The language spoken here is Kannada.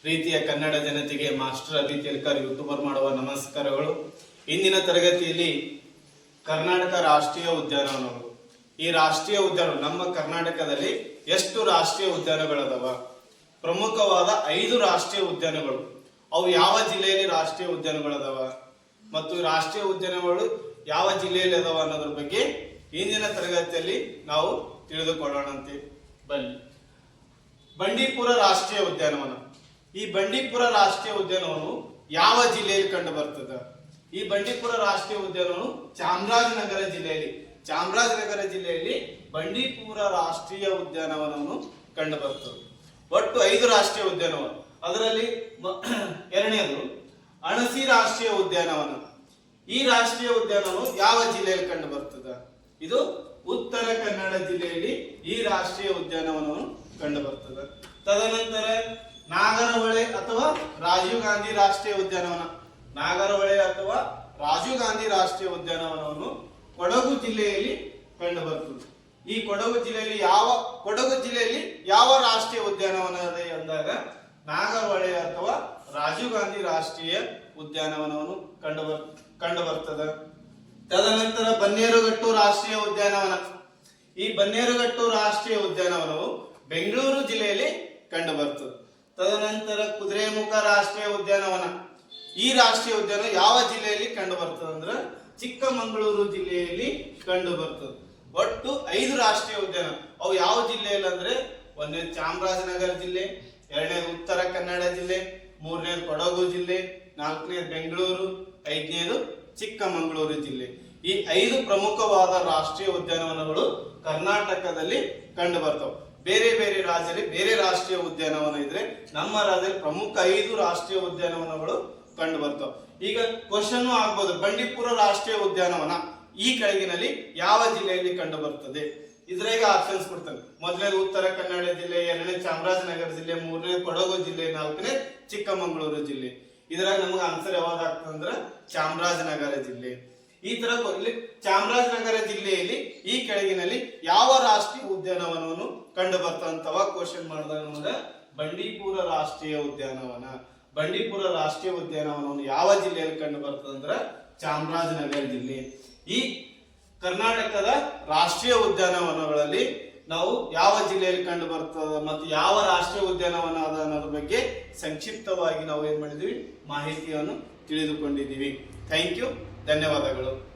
ಪ್ರೀತಿಯ ಕನ್ನಡ ಜನತೆಗೆ ಮಾಸ್ಟರ್ ಅಭಿ ತಿಲ್ಕರ್ ಯೂಟ್ಯೂಬರ್ ಮಾಡುವ ನಮಸ್ಕಾರಗಳು. ಇಂದಿನ ತರಗತಿಯಲ್ಲಿ ಕರ್ನಾಟಕ ರಾಷ್ಟ್ರೀಯ ಉದ್ಯಾನವನಗಳು ಈ ರಾಷ್ಟ್ರೀಯ ಉದ್ಯಾನ ನಮ್ಮ ಕರ್ನಾಟಕದಲ್ಲಿ ಎಷ್ಟು ರಾಷ್ಟ್ರೀಯ ಉದ್ಯಾನಗಳದವ? ಪ್ರಮುಖವಾದ ಐದು ರಾಷ್ಟ್ರೀಯ ಉದ್ಯಾನಗಳು. ಅವು ಯಾವ ಜಿಲ್ಲೆಯಲ್ಲಿ ರಾಷ್ಟ್ರೀಯ ಉದ್ಯಾನಗಳದವ? ಮತ್ತು ರಾಷ್ಟ್ರೀಯ ಉದ್ಯಾನಗಳು ಯಾವ ಜಿಲ್ಲೆಯಲ್ಲಿ ಅದಾವ ಅನ್ನೋದ್ರ ಬಗ್ಗೆ ಇಂದಿನ ತರಗತಿಯಲ್ಲಿ ನಾವು ತಿಳಿದುಕೊಳ್ಳೋಣಂತೆ. ಬನ್ನಿ. ಬಂಡೀಪುರ ರಾಷ್ಟ್ರೀಯ ಉದ್ಯಾನವನ. ಈ ಬಂಡೀಪುರ ರಾಷ್ಟ್ರೀಯ ಉದ್ಯಾನವನವು ಯಾವ ಜಿಲ್ಲೆಯಲ್ಲಿ ಕಂಡು ಬರ್ತದೆ ಈ ಬಂಡೀಪುರ ರಾಷ್ಟ್ರೀಯ ಉದ್ಯಾನವನು ಚಾಮರಾಜನಗರ ಜಿಲ್ಲೆಯಲ್ಲಿ ಚಾಮರಾಜನಗರ ಜಿಲ್ಲೆಯಲ್ಲಿ ಬಂಡೀಪುರ ರಾಷ್ಟ್ರೀಯ ಉದ್ಯಾನವನವನ್ನು ಕಂಡು ಬರ್ತದೆ ಒಟ್ಟು ಐದು ರಾಷ್ಟ್ರೀಯ ಉದ್ಯಾನವನ. ಅದರಲ್ಲಿ ಎರಡನೇದು ಅಣಸಿ ರಾಷ್ಟ್ರೀಯ ಉದ್ಯಾನವನ. ಈ ರಾಷ್ಟ್ರೀಯ ಉದ್ಯಾನವನು ಯಾವ ಜಿಲ್ಲೆಯಲ್ಲಿ ಕಂಡು ಬರ್ತದೆ ಇದು ಉತ್ತರ ಕನ್ನಡ ಜಿಲ್ಲೆಯಲ್ಲಿ ಈ ರಾಷ್ಟ್ರೀಯ ಉದ್ಯಾನವನವನ್ನು ಕಂಡು ಬರ್ತದೆ. ತದನಂತರ ನಾಗರಹೊಳೆ ಅಥವಾ ರಾಜೀವ್ ಗಾಂಧಿ ರಾಷ್ಟ್ರೀಯ ಉದ್ಯಾನವನ. ನಾಗರಹೊಳೆ ಅಥವಾ ರಾಜೀವ್ ಗಾಂಧಿ ರಾಷ್ಟ್ರೀಯ ಉದ್ಯಾನವನವನ್ನು ಕೊಡಗು ಜಿಲ್ಲೆಯಲ್ಲಿ ಕಂಡು ಬರ್ತದೆ. ಈ ಕೊಡಗು ಜಿಲ್ಲೆಯಲ್ಲಿ ಯಾವ, ಕೊಡಗು ಜಿಲ್ಲೆಯಲ್ಲಿ ಯಾವ ರಾಷ್ಟ್ರೀಯ ಉದ್ಯಾನವನ ಇದೆ ಅಂದಾಗ ನಾಗರಹೊಳೆ ಅಥವಾ ರಾಜೀವ್ ಗಾಂಧಿ ರಾಷ್ಟ್ರೀಯ ಉದ್ಯಾನವನವನ್ನು ಕಂಡು ಬರ್, ಕಂಡು ಬರ್ತದೆ. ತದನಂತರ ಬನ್ನೇರುಘಟ್ಟು ರಾಷ್ಟ್ರೀಯ ಉದ್ಯಾನವನ. ಈ ಬನ್ನೇರುಘಟ್ಟು ರಾಷ್ಟ್ರೀಯ ಉದ್ಯಾನವನವು ಬೆಂಗಳೂರು ಜಿಲ್ಲೆಯಲ್ಲಿ ಕಂಡು ಬರ್ತದೆ ತದನಂತರ ಕುದುರೆಮುಖ ರಾಷ್ಟ್ರೀಯ ಉದ್ಯಾನವನ. ಈ ರಾಷ್ಟ್ರೀಯ ಉದ್ಯಾನ ಯಾವ ಜಿಲ್ಲೆಯಲ್ಲಿ ಕಂಡು ಬರ್ತದೆ ಅಂದ್ರೆ ಚಿಕ್ಕಮಗಳೂರು ಜಿಲ್ಲೆಯಲ್ಲಿ ಕಂಡು ಬರ್ತದೆ ಒಟ್ಟು ಐದು ರಾಷ್ಟ್ರೀಯ ಉದ್ಯಾನ. ಅವು ಯಾವ ಜಿಲ್ಲೆಯಲ್ಲಿ ಅಂದ್ರೆ ಒಂದನೇ ಚಾಮರಾಜನಗರ ಜಿಲ್ಲೆ ಎರಡನೇ ಉತ್ತರ ಕನ್ನಡ ಜಿಲ್ಲೆ, ಮೂರನೇದು ಕೊಡಗು ಜಿಲ್ಲೆ, ನಾಲ್ಕನೇದು ಬೆಂಗಳೂರು, ಐದನೇದು ಚಿಕ್ಕಮಗಳೂರು ಜಿಲ್ಲೆ. ಈ ಐದು ಪ್ರಮುಖವಾದ ರಾಷ್ಟ್ರೀಯ ಉದ್ಯಾನವನಗಳು ಕರ್ನಾಟಕದಲ್ಲಿ ಕಂಡು ಬರ್ತವೆ ಬೇರೆ ಬೇರೆ ರಾಜ್ಯದಲ್ಲಿ ಬೇರೆ ರಾಷ್ಟ್ರೀಯ ಉದ್ಯಾನವನ ಇದ್ರೆ ನಮ್ಮ ರಾಜ್ಯದಲ್ಲಿ ಪ್ರಮುಖ ಐದು ರಾಷ್ಟ್ರೀಯ ಉದ್ಯಾನವನಗಳು ಕಂಡು ಬರ್ತವೆ. ಈಗ ಕ್ವಶನ್ ಆಗ್ಬೋದು. ಬಂಡೀಪುರ ರಾಷ್ಟ್ರೀಯ ಉದ್ಯಾನವನ ಈ ಕೆಳಗಿನಲ್ಲಿ ಯಾವ ಜಿಲ್ಲೆಯಲ್ಲಿ ಕಂಡು ಬರ್ತದೆ? ಇದ್ರಾಗ ಆಪ್ಷನ್ಸ್ ಕೊಡ್ತಾನೆ. ಮೊದಲನೇ ಉತ್ತರ ಕನ್ನಡ ಜಿಲ್ಲೆ ಎರಡನೇ ಚಾಮರಾಜನಗರ ಜಿಲ್ಲೆ ಮೂರನೇ ಕೊಡಗು ಜಿಲ್ಲೆ ನಾಲ್ಕನೇ ಚಿಕ್ಕಮಗಳೂರು ಜಿಲ್ಲೆ. ಇದ್ರಾಗ ನಮ್ಗೆ ಆನ್ಸರ್ ಯಾವ್ದು ಅಂದ್ರೆ ಚಾಮರಾಜನಗರ ಜಿಲ್ಲೆ. ಈ ತರ ಚಾಮರಾಜನಗರ ಜಿಲ್ಲೆಯಲ್ಲಿ ಈ ಕೆಳಗಿನಲ್ಲಿ ಯಾವ ರಾಷ್ಟ್ರೀಯ ಉದ್ಯಾನವನವನ್ನು ಕಂಡು ಬರ್ತಂತವ ಕ್ವಶನ್ ಮಾಡಿದಾಗ ನಮಗೆ ಬಂಡೀಪುರ ರಾಷ್ಟ್ರೀಯ ಉದ್ಯಾನವನ. ಬಂಡೀಪುರ ರಾಷ್ಟ್ರೀಯ ಉದ್ಯಾನವನವನ್ನು ಯಾವ ಜಿಲ್ಲೆಯಲ್ಲಿ ಕಂಡು ಬರ್ತದಂದ್ರ ಚಾಮರಾಜನಗರ ಜಿಲ್ಲೆ. ಈ ಕರ್ನಾಟಕದ ರಾಷ್ಟ್ರೀಯ ಉದ್ಯಾನವನಗಳಲ್ಲಿ ನಾವು ಯಾವ ಜಿಲ್ಲೆಯಲ್ಲಿ ಕಂಡು ಬರ್ತದ ಮತ್ತು ಯಾವ ರಾಷ್ಟ್ರೀಯ ಉದ್ಯಾನವನ ಅದ ಅನ್ನೋದ್ರ ಬಗ್ಗೆ ಸಂಕ್ಷಿಪ್ತವಾಗಿ ನಾವು ಏನ್ ಮಾಡಿದ್ವಿ? ಮಾಹಿತಿಯನ್ನು ತಿಳಿದುಕೊಂಡಿದ್ದೀವಿ. ಥ್ಯಾಂಕ್ ಯು ಧನ್ಯವಾದಗಳು.